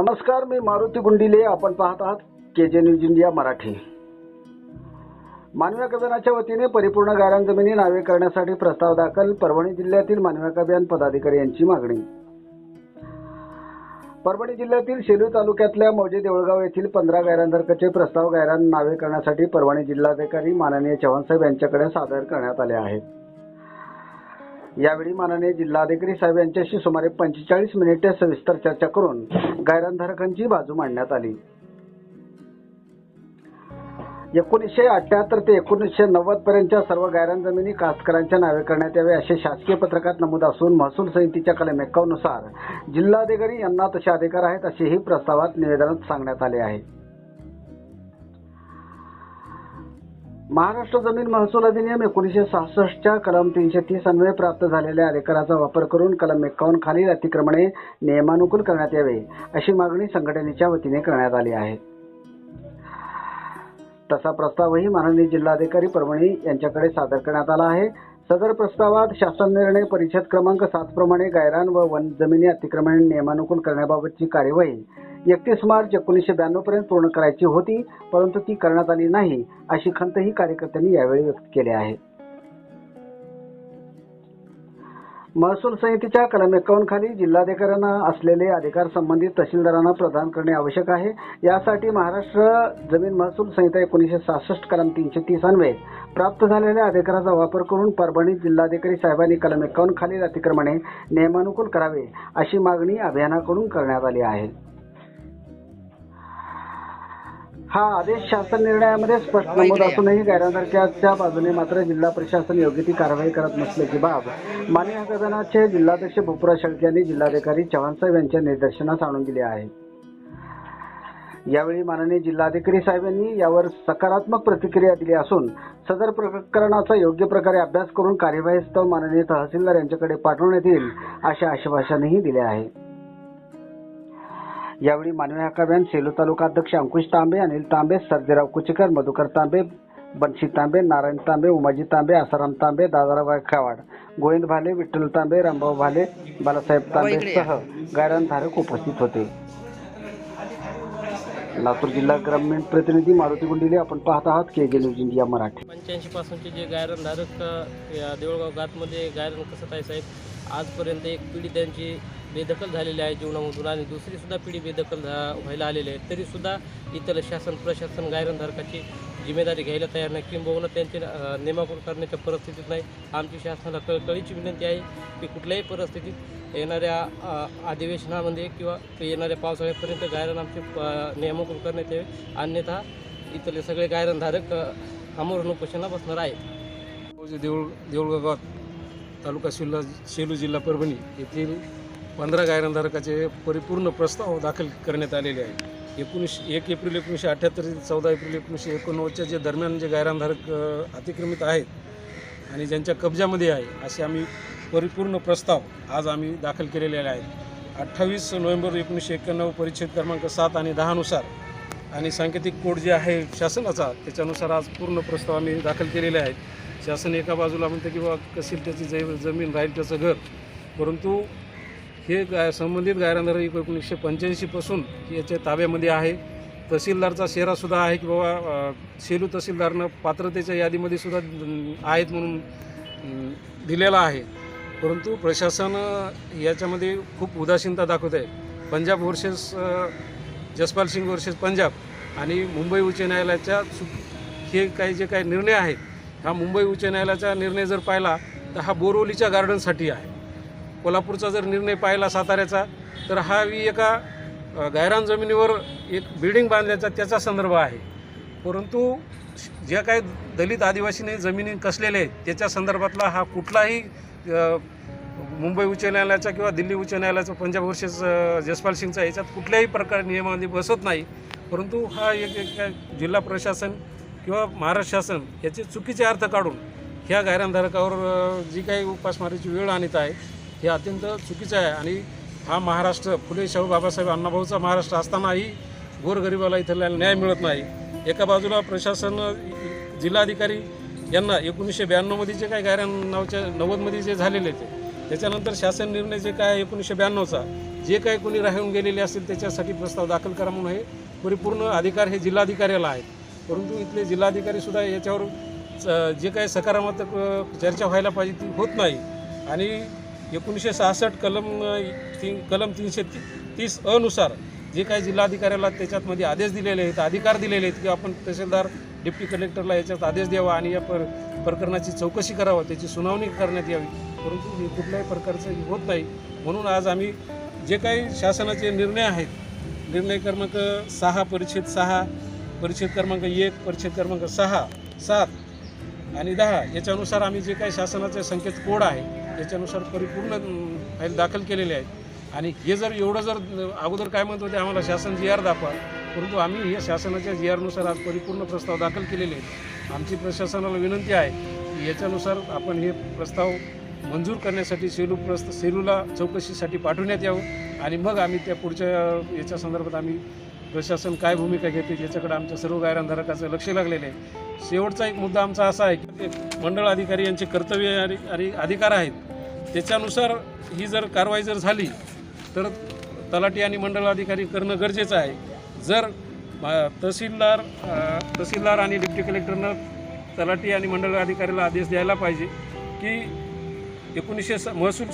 नमस्कार मी मारुती गुंडिले. आपण पाहत आहात के जे न्यूज इंडिया मराठी. मानव्या अभियानाच्या वतीने परिपूर्ण गायरान जमिनी नावे करण्यासाठी प्रस्ताव दाखल परभणी जिल्ह्यातील मानव्या अभियान पदाधिकारी यांची मागणी. परभणी जिल्ह्यातील सेलू तालुक्यातल्या मौजे देवळगाव येथील पंधरा गायरानधारकाचे प्रस्ताव गायरान नावे करण्यासाठी परभणी जिल्हाधिकारी माननीय चव्हाणसाहेब यांच्याकडे सादर करण्यात आले आहेत. यावेळी माननीय जिल्हाधिकारी साहेब यांच्याशी सुमारे पंचेचाळीस मिनिटे सविस्तर चर्चा करून गायरानधारकांची बाजू मांडण्यात आली. एकोणीसशे अठ्याहत्तर ते एकोणीसशे नव्वद पर्यंतच्या सर्व गायरान जमिनी कास्तकरांच्या नावे करण्यात यावे असे शासकीय पत्रकात नमूद असून महसूल समितीच्या कलमनुसार जिल्हाधिकारी यांना तसे अधिकार आहेत असेही प्रस्तावात निवेदनात सांगण्यात आले आहे. महाराष्ट्र जमीन महसूल अधिनियम एकोणीसशे सहासष्टच्या कलम तीनशे तीस अन्वये प्राप्त झालेल्या अधिकाराचा वापर करून कलम एकावन्न खालील अतिक्रमणे नियमानुकूल करण्यात यावे अशी मागणी संघटनेच्या वतीने करण्यात आली आहे. तसा प्रस्तावही माननीय जिल्हाधिकारी परभणी यांच्याकडे सादर करण्यात आला आहे. सदर प्रस्तावात शासन निर्णय परिषद क्रमांक सात प्रमाणे गायरान व वन जमिनी अतिक्रमण नियमानुकूल करण्याबाबतची कार्यवाही एकतीस मार्च एकोणीसशे ब्याण्णव पर्यंत पूर्ण करायची होती परंतु ती करण्यात आली नाही अशी खंतही कार्यकर्त्यांनी यावेळी व्यक्त केली आहे. महसूल संहितेच्या कलम एकावन्न खाली जिल्हाधिकाऱ्यांना असलेले अधिकार संबंधित तहसीलदारांना प्रदान करणे आवश्यक आहे. यासाठी महाराष्ट्र जमीन महसूल संहिता एकोणीसशे सहासष्ट कलम तीनशे तीस अन्वये प्राप्त झालेल्या अधिकाराचा वापर करून परभणी जिल्हाधिकारी साहेबांनी कलम एकावन्न खालील अतिक्रमणे नियमानुकूल करावे अशी मागणी अभियानाकडून करण्यात आली आहे. हा आदेश शासन निर्णयामध्ये स्पष्ट नमूद असूनही गैरहजरच्या बाजूने मात्र जिल्हा प्रशासन योग्य ती कारवाई करत नसल्याची बाब. माननीय सदनाचे जिल्हाध्यक्ष भूपराज शेळके यांनी जिल्हाधिकारी चव्हाणसाहेब यांच्या निदर्शनास आणून दिले आहे. यावेळी माननीय जिल्हाधिकारी साहेब यांनी यावर सकारात्मक प्रतिक्रिया दिली असून सदर प्रकरणाचा योग्य प्रकारे अभ्यास करून कार्यवाहीस्तव माननीय तहसीलदार यांच्याकडे पाठवण्यात येईल असे आश्वासनही दिले आहे यावेळी मानवी हक्क अभियान सेलू तालुका अध्यक्ष अंकुश तांबे अनिल तांबे सर्जेराव कुचेकर मधुकर तांबे बन्शी तांबे नारायण तांबे उमाजी तांबे आसाराम तांबे दादाराव गायकवाड गोविंद भाले विठ्ठल तांबे रामभाऊ भाले बालासाहेब तांबेसह गायरानधारक उपस्थित होते. लातूर जिल्हा ग्रामीण प्रतिनिधी मारुती गुंडिले आपण पाहत आहात के जे न्यूज इंडिया मराठी. पंच्याऐंशी पासूनचे जे गायरणधारक या देऊळगाव घाटमध्ये गायरण कसत आहे साहेब? आजपर्यंत एक पिढी त्यांची बेदखल झालेली आहे जीवनामधून आणि दुसरीसुद्धा पिढी बेदखल झा- व्हायला आलेली आहे. तरीसुद्धा इतर शासन प्रशासन गायरनधारकाची जिम्मेदारी घ्यायला तयार नाही. किंबहुना त्यांचे अ, करण्याच्या परिस्थितीत नाही. आमची शासनाला कळकळीची विनंती आहे की कुठल्याही परिस्थितीत येणाऱ्या अधिवेशनामध्ये किंवा येणाऱ्या पावसाळ्यापर्यंत गायरन आमचे अ, करण्यात यावे. अन्यथा इथले सगळे गायरनधारक अ, आमरण उपोषणा बसणार आहे देऊळ देऊळगाव तालुका शिल्ला सेलू जिल्हा परभणी येथील पंधरा गायरनधारकाचे परिपूर्ण प्रस्ताव दाखल करण्यात आलेले आहे एकोणीसशे एक एप्रिल एकोणीसशे अठ्ठ्याहत्तर ते चौदा एप्रिल एकोणीसशे एकोणनव्वदच्या जे दरम्यान जे गायरानधारक अतिक्रमित आहेत आणि ज्यांच्या कब्जामध्ये आहे असे आम्ही परिपूर्ण प्रस्ताव आज आम्ही दाखल केलेले आहेत. अठ्ठावीस नोव्हेंबर एकोणीसशे एक्क्याण्णव परिच्छेद क्रमांक सात आणि दहानुसार आणि सांकेतिक कोड जे आहे शासनाचा त्याच्यानुसार आज पूर्ण प्रस्ताव आम्ही दाखल केलेले आहेत. शासन एका बाजूला म्हणतं की बाबा कसेल त्याची जै जमीन राहील त्याचं घर. परंतु हे गाय संबंधित गायरांधार एकोणीसशे पंच्याऐंशीपासून याच्या ताब्यामध्ये आहे. तहसीलदारचा शेरासुद्धा आहे की बाबा सेलू तहसीलदारनं पात्रतेच्या यादीमध्ये सुद्धा आहेत म्हणून दिलेला आहे. परंतु प्रशासन याच्यामध्ये खूप उदासीनता दाखवत आहे. पंजाब वर्सेस जसपाल सिंग वर्सेस पंजाब आणि मुंबई उच्च न्यायालयाच्या हे काही जे काही निर्णय आहेत हा मुंबई उच्च न्यायालयाचा निर्णय जर पाहिला तर हा बोरवलीच्या गार्डनसाठी आहे. कोल्हापूरचा जर निर्णय पाहिला साताऱ्याचा तर हा एका गायरान जमिनीवर एक बिल्डिंग बांधल्याचा त्याचा संदर्भ आहे. परंतु ज्या काही दलित आदिवासीने जमिनी कसलेले आहेत त्याच्या संदर्भातला हा कुठलाही मुंबई उच्च न्यायालयाचा किंवा दिल्ली उच्च न्यायालयाचा पंजाब वर्सेस जसपाल सिंगचा याच्यात कुठल्याही प्रकारे नियमामध्ये बसत नाही. परंतु हा एक एक जिल्हा प्रशासन किंवा महाराष्ट्र शासन याचे चुकीचे अर्थ काढून ह्या गायरानधारकावर जी काही उपासमारीची वेळ आणत आहे हे अत्यंत चुकीचं आहे. आणि हा महाराष्ट्र फुले शाहू बाबासाहेब अण्णाभाऊचा महाराष्ट्र असतानाही गोरगरिबाला इथला न्याय मिळत नाही. एका बाजूला प्रशासन जिल्हाधिकारी यांना एकोणीसशे ब्याण्णवमध्ये जे काही गायरान नावच्या नव्वदमध्ये जे झालेले ते त्याच्यानंतर शासन निर्णय जे काय एकोणीसशे ब्याण्णवचा जे काही कोणी राहून गेलेले असतील त्याच्यासाठी प्रस्ताव दाखल करा म्हणून हे परिपूर्ण अधिकार हे जिल्हाधिकाऱ्याला आहेत. परंतु इथले जिल्हाधिकारीसुद्धा याच्यावर च- जे काही सकारात्मक चर्चा व्हायला पाहिजे ती होत नाही. आणि एकोणीसशे सहासष्ट कलम तीन कलम तीनशे ती तीस अनुसार जे काही जिल्हाधिकाऱ्याला त्याच्यातमध्ये आदेश दिलेले आहेत अधिकार दिलेले आहेत की आपण तहसीलदार डिप्टी कलेक्टरला याच्यात आदेश द्यावा आणि या पर प्रकरणाची चौकशी करावं त्याची सुनावणी करण्यात यावी. परंतु हे कुठल्याही प्रकारचं होत नाही. म्हणून आज आम्ही जे काही शासनाचे निर्णय आहेत निर्णय क्रमांक सहा परिच्छेद सहा परिच्छेद क्रमांक एक परिच्छेद क्रमांक सहा सात आणि दहा याच्यानुसार आम्ही जे काही शासनाचे संकेत कोड आहे याच्यानुसार परिपूर्ण फाईल दाखल केलेले आहेत आणि हे जर एवढं जर अगोदर काय म्हणत होते आम्हाला शासन जी आर दाखवा. परंतु आम्ही हे शासनाच्या जी आरनुसार आज परिपूर्ण प्रस्ताव दाखल केलेले आहेत. आमची प्रशासनाला विनंती आहे की याच्यानुसार आपण हे प्रस्ताव मंजूर करण्यासाठी सेलू प्रस्त सेलूला चौकशीसाठी पाठवण्यात यावं. आणि मग आम्ही त्या पुढच्या याच्या संदर्भात आम्ही प्रशासन काय भूमिका घेते याच्याकडे आमच्या सर्व गायरानधारकाचं लक्ष लागलेलं आहे. शेवटचा एक मुद्दा आमचा असा आहे की ते मंडळ अधिकारी यांचे कर्तव्य आणि आणि अधिकार आहेत. त्याच्यानुसार ही जर कारवाई जर झाली तर तलाठी आणि मंडळ अधिकारी करणं गरजेचं आहे. जर तहसीलदार तहसीलदार आणि डिप्टी कलेक्टरनं तलाठी आणि मंडळ अधिकाऱ्याला आदेश द्यायला पाहिजे की एकोणीसशे स महसूल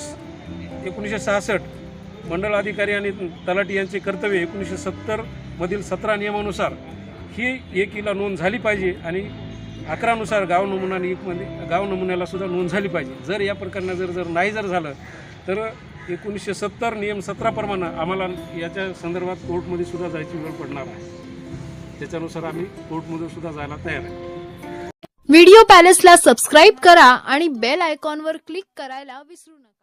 एकोणीसशे सहासष्ट मंडळ अधिकारी आणि तलाठी यांचे कर्तव्य एकोणीसशे सत्तर मधील सतरा नियमानुसार ही एकीला नोंद झाली पाहिजे आणि अकरानुसार गाव नमुना आणि गाव नमुन्याला सुद्धा नोंद झाली पाहिजे. जर या प्रकरणात जर जर नाही जर झालं तर एकोणीसशे सत्तर नियम सतराप्रमाणे आम्हाला याच्या संदर्भात कोर्टमध्ये सुद्धा जायची वेळ पडणार आहे. त्याच्यानुसार आम्ही कोर्टमध्ये सुद्धा जायला तयार आहे. व्हिडिओ पॅलेसला सबस्क्राईब करा आणि बेल आयकॉनवर क्लिक करायला विसरू नका.